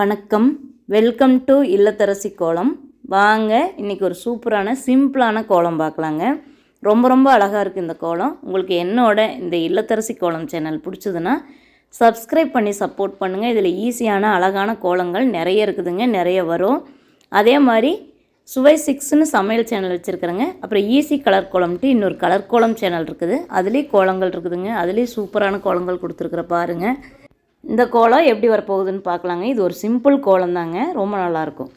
வணக்கம். Welcome to இல்லத்தரசி கோலம். வாங்க இன்றைக்கி ஒரு சூப்பரான சிம்பிளான கோலம் பார்க்கலாங்க. ரொம்ப ரொம்ப அழகாக இருக்குது இந்த கோலம். உங்களுக்கு என்னோட இந்த இல்லத்தரசி கோலம் சேனல் பிடிச்சதுன்னா சப்ஸ்கிரைப் பண்ணி சப்போர்ட் பண்ணுங்கள் இதில் ஈஸியான அழகான கோலங்கள் நிறைய இருக்குதுங்க நிறைய வரும். அதே மாதிரி சுவை சிக்ஸ்னு சமையல் சேனல் வச்சுருக்குறேங்க. அப்புறம் ஈஸி கலர் கோலம்ட்டு இன்னொரு கலர் கோலம் சேனல் இருக்குது. அதுலேயும் கோலங்கள் இருக்குதுங்க. அதுலேயும் சூப்பரான கோலங்கள் கொடுத்துருக்குற பாருங்கள் இந்த கோலம் எப்படி வரப்போகுதுன்னு பார்க்கலாங்க. இது ஒரு சிம்பிள் கோலம் தாங்க ரொம்ப நல்லாயிருக்கும்.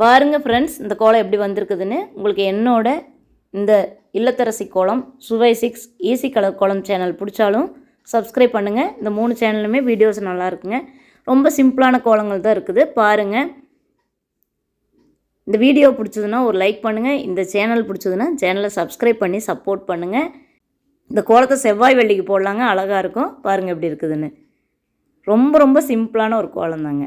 பாருங்கள் ஃப்ரெண்ட்ஸ் இந்த கோலம் எப்படி வந்திருக்குதுன்னு. உங்களுக்கு என்னோட இந்த இல்லத்தரசி கோலம் சுவை six easy colour kolam channel பிடிச்சாலும் சப்ஸ்கிரைப் பண்ணுங்கள் இந்த மூணு சேனலுமே வீடியோஸ் நல்லா இருக்குங்க. ரொம்ப சிம்பிளான கோலங்கள் தான் இருக்குது. பாருங்கள் இந்த வீடியோ பிடிச்சதுன்னா ஒரு லைக் பண்ணுங்கள் இந்த சேனல் பிடிச்சதுன்னா சேனலை சப்ஸ்கிரைப் பண்ணி சப்போர்ட் பண்ணுங்கள் இந்த கோலத்தை செவ்வாய் வெள்ளிக்கு போடலாங்க. அழகாக இருக்கும். பாருங்கள் எப்படி இருக்குதுன்னு. ரொம்ப ரொம்ப சிம்பிளான ஒரு கோலம் தாங்க